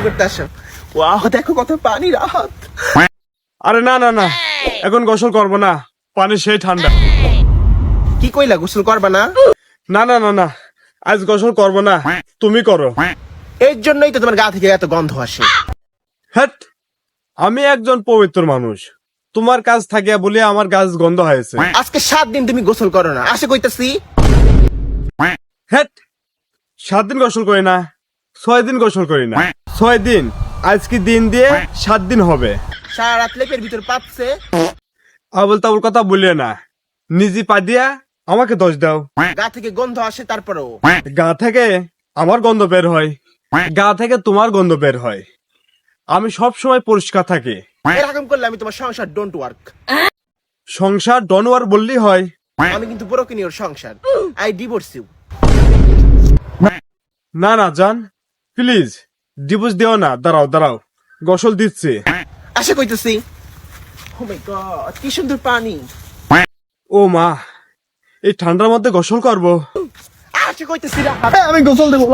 গোসল করতে আসো। ওয়াও দেখো কত পানি রাহত। আরে না না না। এখন গোসল করব না। পানি সেই ঠান্ডা। কি কইলা গোসল করবা না? না না না না। আজ গোসল করব না। তুমি করো। এর জন্যই তো তোমার গা থেকে এত গন্ধ আসে। হ্যাট আমি একজন পবিত্র মানুষ। তোমার কাজ থাকিয়া বলে আমার গাছ গন্ধ হয়েছে। আজকে সাত দিন তুমি গোসল করো না। আসে কইতাছি? হ্যাট সাত দিন গোসল করি না ছয় দিন গোসল করি না। ছয় দিন। আজকে দিন দিয়ে সাত দিন হবে। সারা রাত লেপের ভিতর পাচ্ছে আবল তাবল কথা বলিয়ে না। নিজে পা দিয়া আমাকে দোষ দাও। গা থেকে গন্ধ আসে তারপরেও। গা থেকে আমার গন্ধ বের হয়। গা থেকে তোমার গন্ধ বের হয়। আমি সব সময় পরিষ্কার থাকি। এরকম করলে আমি তোমার সংসার ডোন্ট ওয়ার্ক সংসার ডনওয়ার বললেই হয়। আমি কিন্তু ব্রোকেন ইওর সংসার। আই ডিভোর্স ইউ না না জান। প্লিজ ডিভোর্স দিও না দাঁড়াও দাঁড়াও গোসল দিচ্ছি। আশা কইতেছি। ও মাই গড কি সুন্দর পানি। ও মা এই ঠান্ডার মধ্যে গোসল করব। আশা কইতেছি না আমি গোসল দেবো